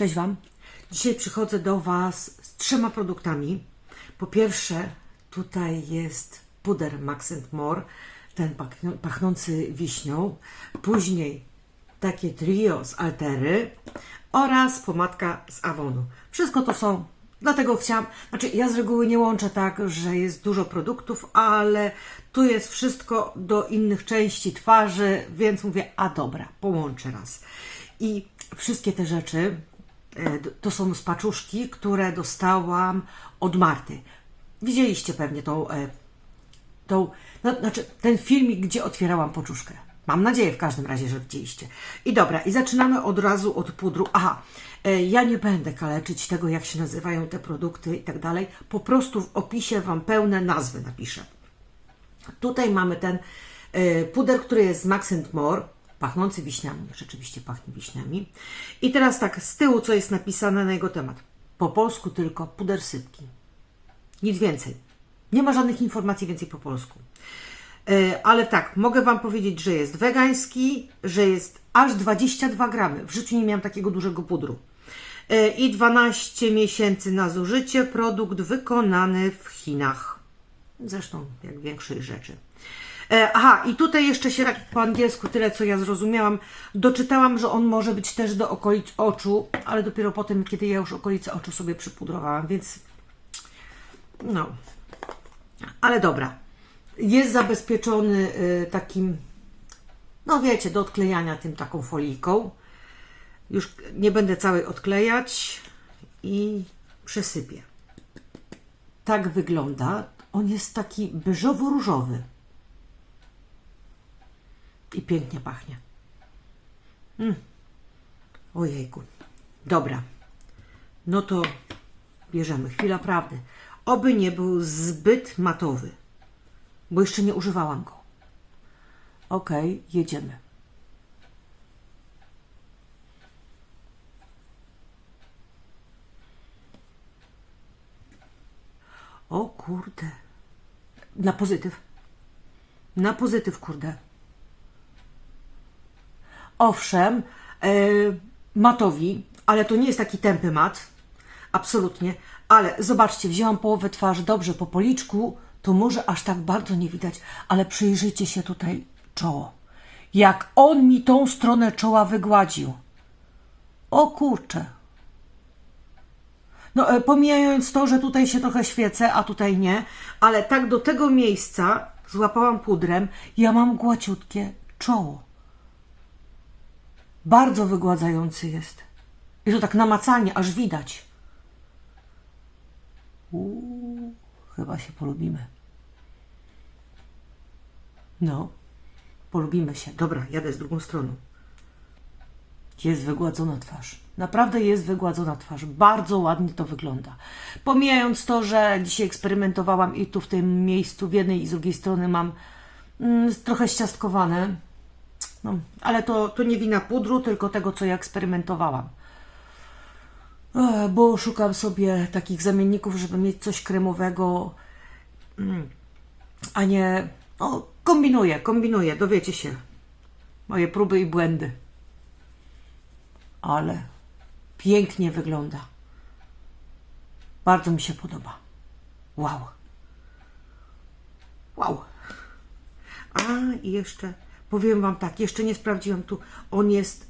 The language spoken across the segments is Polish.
Cześć Wam. Dzisiaj przychodzę do Was z trzema produktami. Po pierwsze, tutaj jest puder Max More, ten pachną- pachnący wiśnią. Później takie trio z Altery oraz pomadka z Avonu. Wszystko to są, dlatego chciałam, znaczy ja z reguły nie łączę tak, że jest dużo produktów, ale tu jest wszystko do innych części twarzy, więc mówię, a dobra, połączę raz. I wszystkie te rzeczy to są z paczuszki, które dostałam od Marty. Widzieliście pewnie tą, e, tą no, znaczy ten filmik, gdzie otwierałam paczuszkę. Mam nadzieję w każdym razie, że widzieliście. I dobra, i zaczynamy od razu od pudru. Aha, e, ja nie będę kaleczyć tego, jak się nazywają te produkty i tak dalej. Po prostu w opisie Wam pełne nazwy napiszę. Tutaj mamy ten e, puder, który jest z Max More, pachnący wiśniami, rzeczywiście pachnie wiśniami. I teraz tak, z tyłu co jest napisane na jego temat. Po polsku tylko puder sypki. Nic więcej. Nie ma żadnych informacji więcej po polsku. E, Ale tak, mogę Wam powiedzieć, że jest wegański, że jest aż 22 gramy. W życiu nie miałam takiego dużego pudru. E, I 12 miesięcy na zużycie. Produkt wykonany w Chinach. Zresztą jak większej rzeczy. E, Aha, i tutaj jeszcze się tak po angielsku, tyle co ja zrozumiałam, doczytałam, że on może być też do okolic oczu, ale dopiero potem, kiedy ja już okolice oczu sobie przypudrowałam, więc no. Ale dobra. Jest zabezpieczony y, takim, no wiecie, do odklejania tym taką folijką. Już nie będę całej odklejać i przesypię. Tak wygląda. On jest taki beżowo-różowy. I pięknie pachnie. Mm. Ojejku. Dobra. No to bierzemy. Chwila prawdy. Oby nie był zbyt matowy, bo jeszcze nie używałam go. Okej, jedziemy. O kurde. Na pozytyw. Na pozytyw, kurde. Owszem, e, matowi, ale to nie jest taki tępy mat. Absolutnie. Ale zobaczcie, wzięłam połowę twarzy dobrze po policzku, to może aż tak bardzo nie widać, ale przyjrzyjcie się tutaj czoło. Jak on mi tą stronę czoła wygładził. O kurczę. No, e, pomijając to, że tutaj się trochę świecę, a tutaj nie, ale tak do tego miejsca złapałam pudrem, ja mam głaciutkie czoło. Bardzo wygładzający jest. I to tak namacalnie, aż widać. Uuu, chyba się polubimy. No, polubimy się. Dobra, jadę z drugą stroną. Jest wygładzona twarz. Naprawdę jest wygładzona twarz. Bardzo ładnie to wygląda. Pomijając to, że dzisiaj eksperymentowałam i tu w tym miejscu, w jednej i z drugiej strony mam mm, trochę ściastkowane. No, ale to, to nie wina pudru, tylko tego, co ja eksperymentowałam. Bo szukam sobie takich zamienników, żeby mieć coś kremowego, mm, a nie. No, kombinuję, kombinuję, dowiecie się. Moje próby i błędy. Ale pięknie wygląda. Bardzo mi się podoba. Wow. Wow. A i jeszcze powiem Wam tak, jeszcze nie sprawdziłam tu. On jest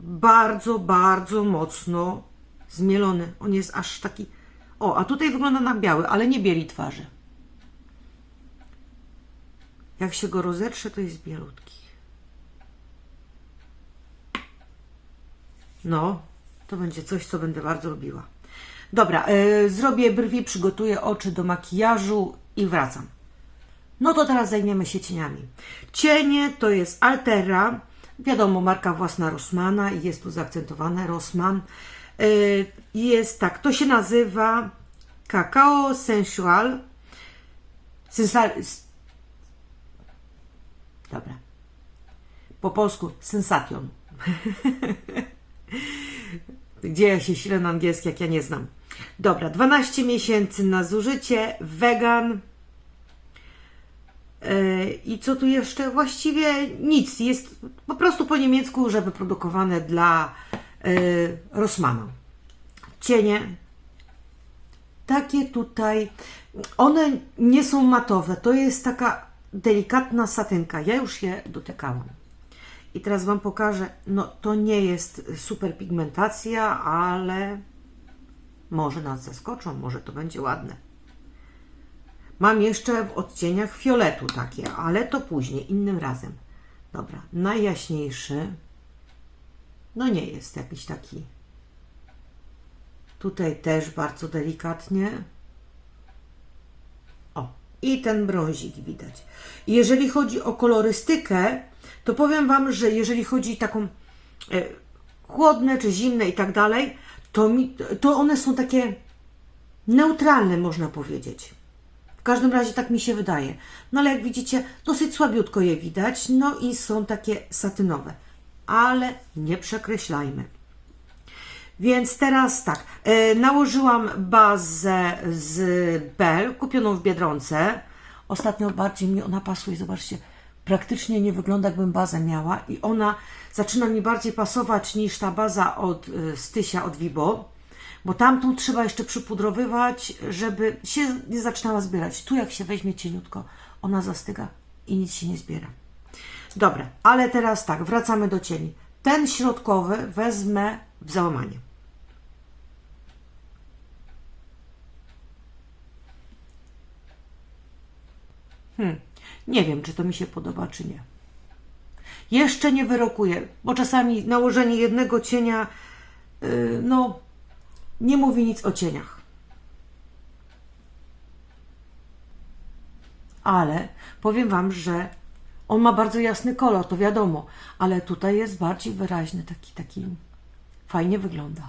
bardzo, bardzo mocno zmielony. On jest aż taki. O, a tutaj wygląda na biały, ale nie bieli twarzy. Jak się go rozetrze, to jest bielutki. No, to będzie coś, co będę bardzo lubiła. Dobra, yy, zrobię brwi, przygotuję oczy do makijażu i wracam. No to teraz zajmiemy się cieniami. Cienie to jest Altera, wiadomo, marka własna Rossmana i jest tu zaakcentowane Rossmann. Yy, Jest tak, to się nazywa Cacao Sensual. Sensal... s- Dobra. Po polsku Sensation. Gdzie ja się silę na angielski, jak ja nie znam. Dobra, 12 miesięcy na zużycie, wegan. E, I co tu jeszcze? Właściwie nic. Jest po prostu po niemiecku, że wyprodukowane dla e, Rossmana. cienie. Takie tutaj, one nie są matowe, to jest taka delikatna satynka. Ja już je dotykałam. I teraz Wam pokażę, no to nie jest super pigmentacja, ale może nas zaskoczą, może to będzie ładne. Mam jeszcze w odcieniach fioletu takie, ale to później, innym razem. Dobra, najjaśniejszy, no nie jest jakiś taki. Tutaj też bardzo delikatnie. O, i ten brązik widać. Jeżeli chodzi o kolorystykę, to powiem Wam, że jeżeli chodzi taką e, chłodne czy zimne i tak dalej, to, mi, to one są takie neutralne, można powiedzieć. Każdym razie tak mi się wydaje. No ale jak widzicie, dosyć słabiutko je widać, no i są takie satynowe. Ale nie przekreślajmy. Więc teraz tak, e, nałożyłam bazę z Bell, kupioną w Biedronce. Ostatnio bardziej mi ona pasuje, zobaczcie, praktycznie nie wygląda jakbym bazę miała i ona zaczyna mi bardziej pasować niż ta baza od e, Stysia, od Vibo, bo tamtą trzeba jeszcze przypudrowywać, żeby się nie zaczynała zbierać. Tu jak się weźmie cieniutko, ona zastyga i nic się nie zbiera. Dobra, ale teraz tak, wracamy do cieni. Ten środkowy wezmę w załamanie. Hmm. Nie wiem, czy to mi się podoba, czy nie. Jeszcze nie wyrokuję, bo czasami nałożenie jednego cienia, yy, no, nie mówi nic o cieniach. Ale powiem Wam, że on ma bardzo jasny kolor, to wiadomo, ale tutaj jest bardziej wyraźny, taki, taki fajnie wygląda.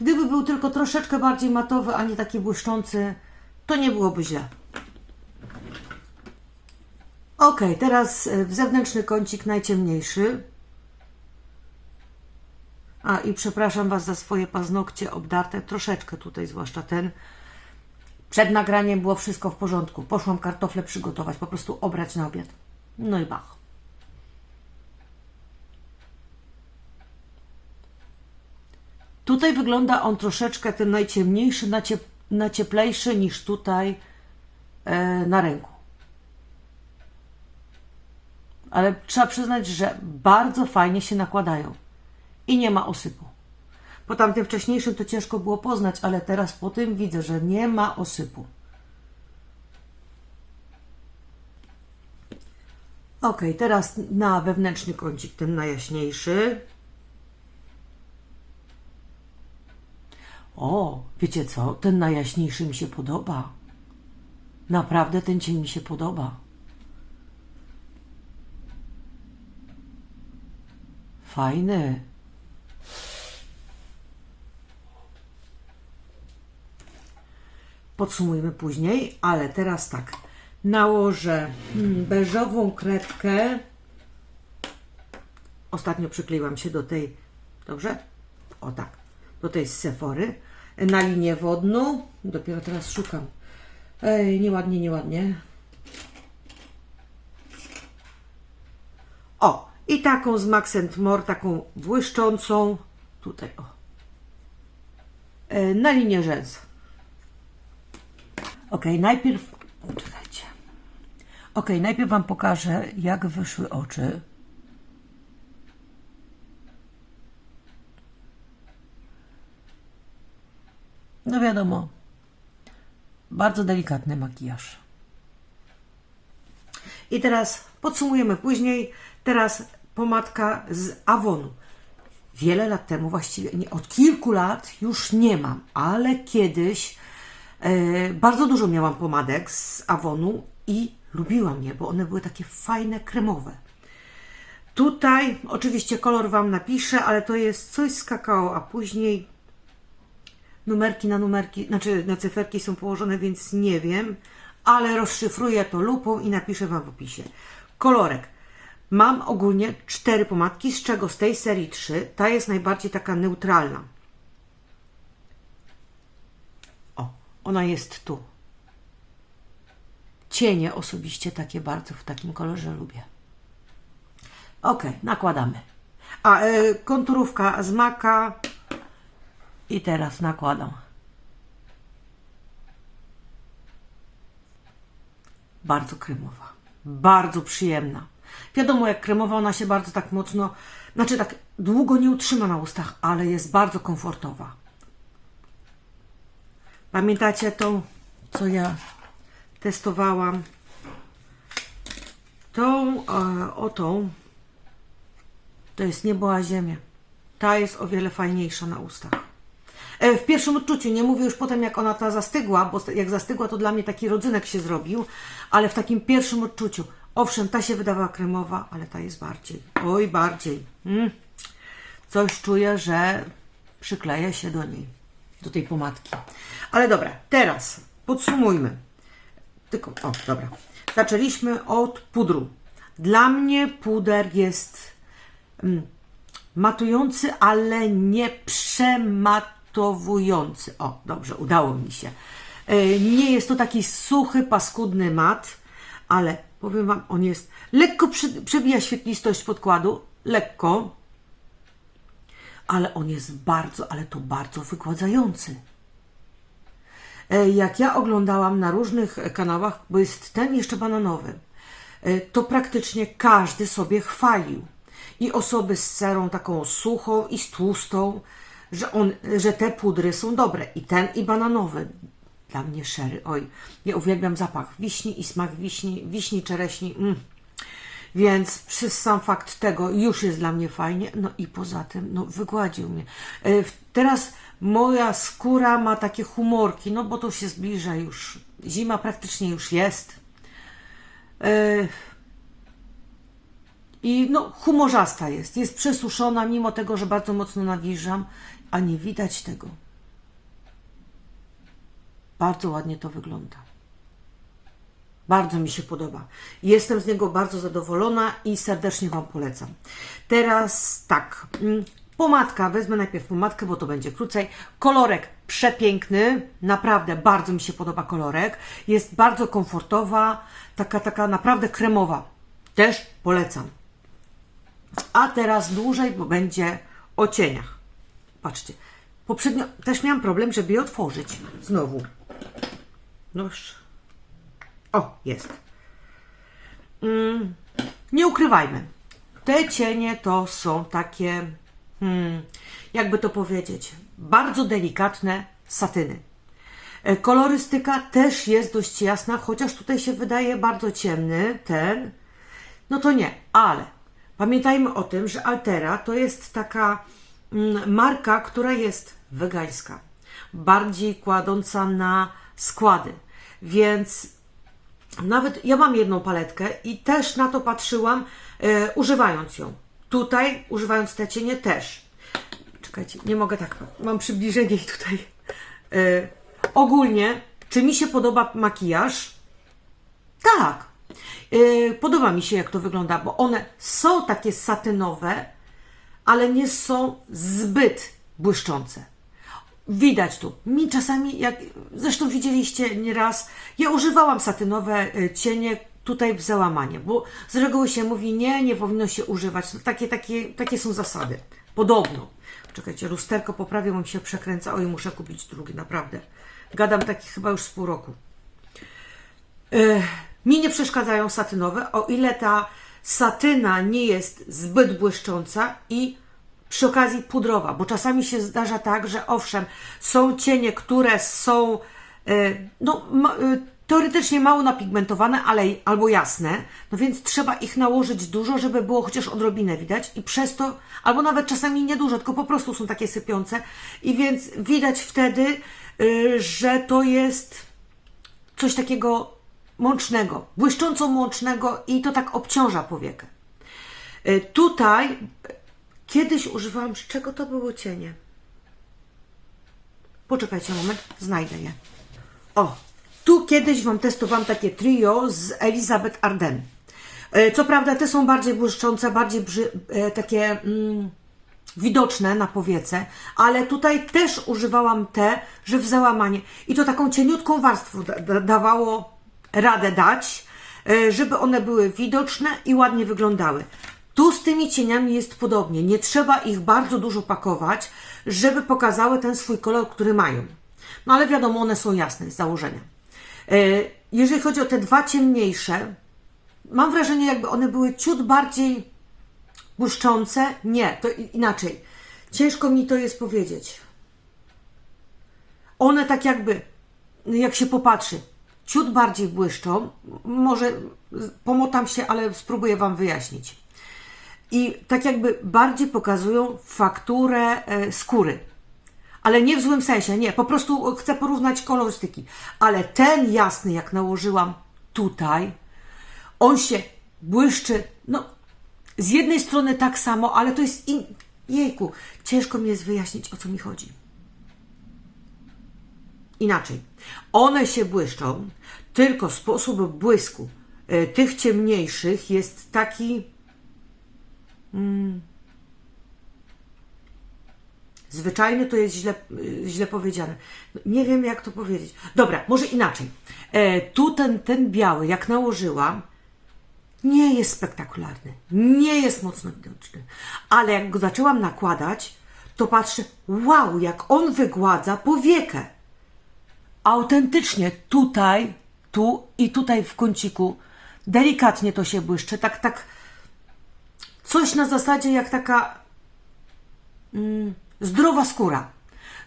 Gdyby był tylko troszeczkę bardziej matowy, a nie taki błyszczący, to nie byłoby źle. Ok, teraz e, w zewnętrzny kącik najciemniejszy. A i przepraszam Was za swoje paznokcie obdarte, troszeczkę tutaj, zwłaszcza ten. Przed nagraniem było wszystko w porządku. Poszłam kartofle przygotować, po prostu obrać na obiad. No i bach. Tutaj wygląda on troszeczkę ten najciemniejszy, naciep, nacieplejszy niż tutaj e, na ręku. Ale trzeba przyznać, że bardzo fajnie się nakładają i nie ma osypu. Po tamtym wcześniejszym to ciężko było poznać, ale teraz po tym widzę, że nie ma osypu. Ok, teraz na wewnętrzny kącik, ten najjaśniejszy. O, wiecie co? Ten najjaśniejszy mi się podoba. Naprawdę ten cień mi się podoba. Fajny. Podsumujmy później, ale teraz tak. Nałożę hmm, beżową kredkę. Ostatnio przykleiłam się do tej, dobrze? O tak, do tej z Sephory. Na linię wodną. Dopiero teraz szukam. Ej, nieładnie, nieładnie. O, i taką z Max More, taką błyszczącą. Tutaj, o. E, Na linię rzęs. Ok, najpierw. Czekajcie. Ok, najpierw Wam pokażę, jak wyszły oczy. No wiadomo, bardzo delikatny makijaż. I teraz podsumujemy później. Teraz pomadka z Avonu. Wiele lat temu, właściwie nie, od kilku lat już nie mam, ale kiedyś bardzo dużo miałam pomadek z Avonu i lubiłam je, bo one były takie fajne, kremowe. Tutaj oczywiście kolor Wam napiszę, ale to jest coś z kakao, a później numerki na numerki, znaczy na cyferki są położone, więc nie wiem, ale rozszyfruję to lupą i napiszę Wam w opisie. Kolorek. Mam ogólnie cztery pomadki, z czego z tej serii trzy. Ta jest najbardziej taka neutralna. Ona jest tu. Cienie osobiście takie bardzo w takim kolorze lubię. Ok, nakładamy. A, e, konturówka z maka. I teraz nakładam. Bardzo kremowa. Bardzo przyjemna. Wiadomo, jak kremowa, ona się bardzo tak mocno, znaczy tak długo nie utrzyma na ustach, ale jest bardzo komfortowa. Pamiętacie tą, co ja testowałam? Tą, e, o tą, to jest niebo a ziemia. Ta jest o wiele fajniejsza na ustach. E, W pierwszym odczuciu, nie mówię już potem, jak ona ta zastygła, bo jak zastygła, to dla mnie taki rodzynek się zrobił, ale w takim pierwszym odczuciu, owszem, ta się wydawała kremowa, ale ta jest bardziej, oj, bardziej. Mm. Coś czuję, że przykleję się do niej, do tej pomadki. Ale dobra, teraz podsumujmy. Tylko, o, dobra. Zaczęliśmy od pudru. Dla mnie puder jest mm, matujący, ale nie przematowujący. O, dobrze, udało mi się. E, Nie jest to taki suchy, paskudny mat, ale powiem Wam, on jest lekko przebija świetlistość podkładu, lekko, ale on jest bardzo, ale to bardzo wygładzający. E, Jak ja oglądałam na różnych kanałach, bo jest ten jeszcze bananowy, e, to praktycznie każdy sobie chwalił. I osoby z cerą taką suchą i z tłustą, że, on, że te pudry są dobre. I ten, i bananowy. Dla mnie szery. Oj, ja uwielbiam zapach wiśni i smak wiśni, wiśni, czereśni. Mm. Więc przez sam fakt tego już jest dla mnie fajnie. No i poza tym, no wygładził mnie. E, Teraz moja skóra ma takie humorki, no bo to się zbliża już. Zima praktycznie już jest. E, I no, humorzasta jest. Jest przesuszona, mimo tego, że bardzo mocno nawilżam, a nie widać tego. Bardzo ładnie to wygląda. Bardzo mi się podoba. Jestem z niego bardzo zadowolona i serdecznie Wam polecam. Teraz tak. mm, Pomadka, wezmę najpierw pomadkę, bo to będzie krócej. Kolorek przepiękny, naprawdę bardzo mi się podoba kolorek. Jest bardzo komfortowa, taka, taka naprawdę kremowa. Też polecam. A teraz dłużej, bo będzie o cieniach. Patrzcie, poprzednio też miałam problem, żeby je otworzyć. Znowu. Noż. O, jest. Mm, nie ukrywajmy. Te cienie to są takie, hmm, jakby to powiedzieć, bardzo delikatne satyny. E, Kolorystyka też jest dość jasna, chociaż tutaj się wydaje bardzo ciemny ten. No to nie, ale pamiętajmy o tym, że Altera to jest taka mm, marka, która jest wegańska, bardziej kładąca na składy. Więc nawet ja mam jedną paletkę i też na to patrzyłam, e, używając ją. Tutaj, używając te cienie też. Czekajcie, nie mogę tak. Mam przybliżenie tutaj. E, ogólnie, czy mi się podoba makijaż? Tak. E, podoba mi się, jak to wygląda, bo one są takie satynowe, ale nie są zbyt błyszczące. Widać tu. Mi czasami, jak zresztą widzieliście nieraz, ja używałam satynowe e, cienie tutaj w załamanie, bo z reguły się mówi nie, nie powinno się używać. No, takie, takie, takie są zasady. Podobno. Czekajcie, lusterko poprawię, mi się przekręca. Oj, muszę kupić drugi, naprawdę. Gadam taki chyba już z pół roku. E, Mi nie przeszkadzają satynowe, o ile ta satyna nie jest zbyt błyszcząca i przy okazji pudrowa, bo czasami się zdarza tak, że owszem, są cienie, które są e, no, e, teoretycznie mało napigmentowane, ale albo jasne, no więc trzeba ich nałożyć dużo, żeby było chociaż odrobinę widać i przez to, albo nawet czasami niedużo, tylko po prostu są takie sypiące i więc widać wtedy, e, że to jest coś takiego mącznego, błyszcząco mącznego i to tak obciąża powiekę. Y, Tutaj y, kiedyś używałam, z czego to było cienie? Poczekajcie moment, znajdę je. O, tu kiedyś Wam testowałam takie trio z Elizabeth Arden. Y, Co prawda te są bardziej błyszczące, bardziej brzy, e, takie mm, widoczne na powiece, ale tutaj też używałam te, że w załamanie. I to taką cieniutką warstwę da, da, dawało radę dać, e, żeby one były widoczne i ładnie wyglądały. Tu z tymi cieniami jest podobnie. Nie trzeba ich bardzo dużo pakować, żeby pokazały ten swój kolor, który mają. No ale wiadomo, one są jasne z założenia. E, Jeżeli chodzi o te dwa ciemniejsze, mam wrażenie, jakby one były ciut bardziej błyszczące. Nie, to inaczej. Ciężko mi to jest powiedzieć. One tak jakby, jak się popatrzy, ciut bardziej błyszczą. Może pomotam się, ale spróbuję Wam wyjaśnić. I tak jakby bardziej pokazują fakturę e, skóry. Ale nie w złym sensie, nie. Po prostu chcę porównać kolorystyki. Ale ten jasny, jak nałożyłam tutaj, on się błyszczy, no z jednej strony tak samo, ale to jest in... Jejku, ciężko mi jest wyjaśnić, o co mi chodzi. Inaczej. One się błyszczą, tylko sposób błysku e, tych ciemniejszych jest taki Zwyczajny to jest źle, y, źle powiedziane. Nie wiem, jak to powiedzieć. Dobra, może inaczej. E, tu ten, ten biały, jak nałożyłam, nie jest spektakularny. Nie jest mocno widoczny. Ale jak go zaczęłam nakładać, to patrzę, wow, jak on wygładza powiekę. Autentycznie tutaj, tu i tutaj w kąciku delikatnie to się błyszczy. Tak, tak. Coś na zasadzie jak taka Zdrowa skóra.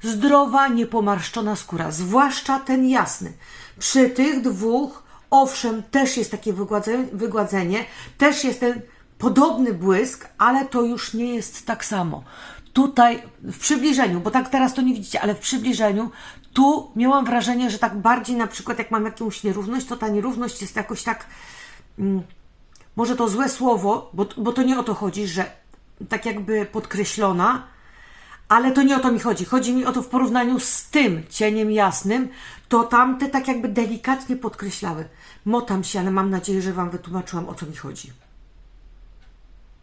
Zdrowa, niepomarszczona skóra, zwłaszcza ten jasny. Przy tych dwóch, owszem, też jest takie wygładzenie, wygładzenie też jest ten podobny błysk, ale to już nie jest tak samo. Tutaj w przybliżeniu, bo tak teraz to nie widzicie, ale w przybliżeniu, tu miałam wrażenie, że tak bardziej na przykład jak mam jakąś nierówność, to ta nierówność jest jakoś tak może to złe słowo, bo, bo to nie o to chodzi, że tak jakby podkreślona, ale to nie o to mi chodzi. Chodzi mi o to w porównaniu z tym cieniem jasnym, to tamte tak jakby delikatnie podkreślały. Motam się, ale mam nadzieję, że Wam wytłumaczyłam, o co mi chodzi.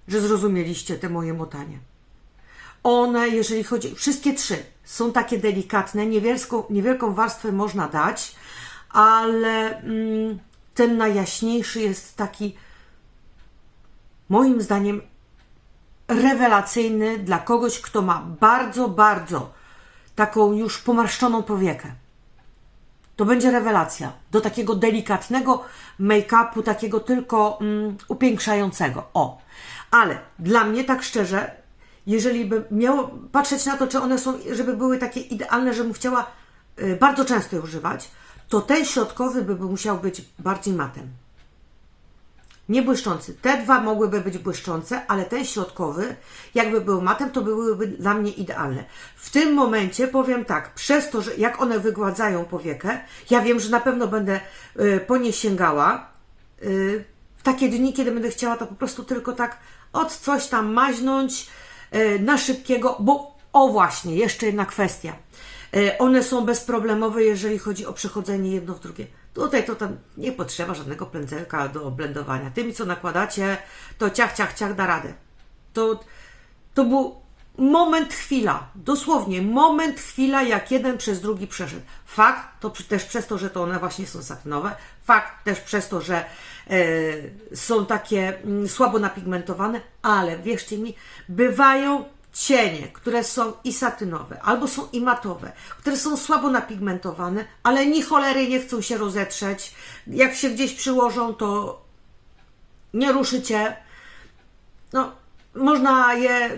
Że zrozumieliście te moje motanie. One, jeżeli chodzi, wszystkie trzy są takie delikatne, niewielką, niewielką warstwę można dać, ale mm, ten najjaśniejszy jest taki, moim zdaniem, rewelacyjny dla kogoś, kto ma bardzo, bardzo taką już pomarszczoną powiekę. To będzie rewelacja do takiego delikatnego make-upu, takiego tylko mm, upiększającego. O, ale dla mnie tak szczerze, jeżeli by miało patrzeć na to, czy one są, żeby były takie idealne, żebym chciała y, bardzo często je używać, to ten środkowy by musiał być bardziej matem nie błyszczący. Te dwa mogłyby być błyszczące, ale ten środkowy, jakby był matem, to byłyby dla mnie idealne. W tym momencie powiem tak, przez to, że jak one wygładzają powiekę, ja wiem, że na pewno będę y, po nie sięgała. Y, w takie dni, kiedy będę chciała to po prostu tylko tak od coś tam maźnąć y, na szybkiego, bo o właśnie, jeszcze jedna kwestia. One są bezproblemowe, jeżeli chodzi o przechodzenie jedno w drugie. Tutaj to tam nie potrzeba żadnego pędzelka do blendowania. Tymi, co nakładacie, to ciach, ciach, ciach da radę. To, to był moment, chwila. Dosłownie moment, chwila, jak jeden przez drugi przeszedł. Fakt to też przez to, że to one właśnie są satynowe. Fakt też przez to, że e, są takie mm, słabo napigmentowane, ale wierzcie mi, bywają cienie, które są i satynowe, albo są i matowe, które są słabo napigmentowane, ale ni cholery nie chcą się rozetrzeć. Jak się gdzieś przyłożą, to nie ruszycie. No, można je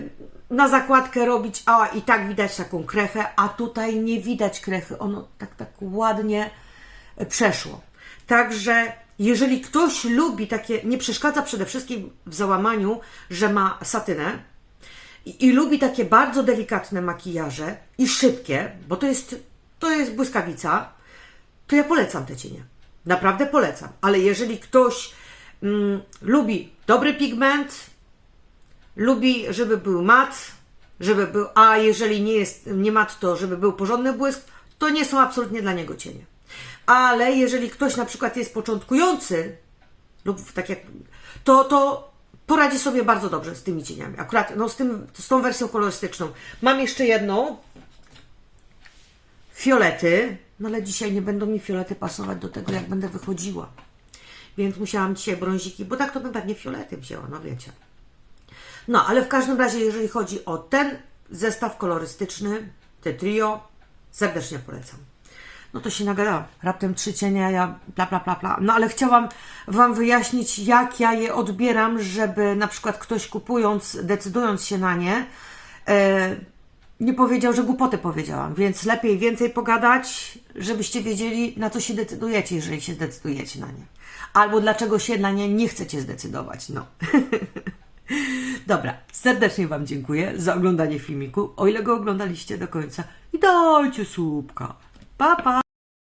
na zakładkę robić, a i tak widać taką krechę, a tutaj nie widać krechy. Ono tak, tak ładnie przeszło. Także jeżeli ktoś lubi takie, nie przeszkadza przede wszystkim w załamaniu, że ma satynę i, i lubi takie bardzo delikatne makijaże i szybkie, bo to jest, to jest błyskawica, to ja polecam te cienie. Naprawdę polecam. Ale jeżeli ktoś mm, lubi dobry pigment, lubi, żeby był mat, żeby był, a jeżeli nie jest nie mat, to żeby był porządny błysk, to nie są absolutnie dla niego cienie. Ale jeżeli ktoś na przykład jest początkujący, lub tak jak, to, to poradzi sobie bardzo dobrze z tymi cieniami. Akurat no, z, tym, z tą wersją kolorystyczną. Mam jeszcze jedną. Fiolety. No ale dzisiaj nie będą mi fiolety pasować do tego, jak będę wychodziła. Więc musiałam dzisiaj brąziki, bo tak to bym pewnie fiolety wzięła, no wiecie. No, ale w każdym razie, jeżeli chodzi o ten zestaw kolorystyczny, te trio, serdecznie polecam. No to się nagadałam. Raptem trzy cienia, ja bla, bla, bla, bla. No ale chciałam Wam wyjaśnić, jak ja je odbieram, żeby na przykład ktoś kupując, decydując się na nie, e, nie powiedział, że głupotę powiedziałam. Więc lepiej więcej pogadać, żebyście wiedzieli, na co się decydujecie, jeżeli się zdecydujecie na nie. Albo dlaczego się na nie nie chcecie zdecydować. No. Dobra, serdecznie Wam dziękuję za oglądanie filmiku, o ile go oglądaliście do końca. I dajcie słupka. Bye.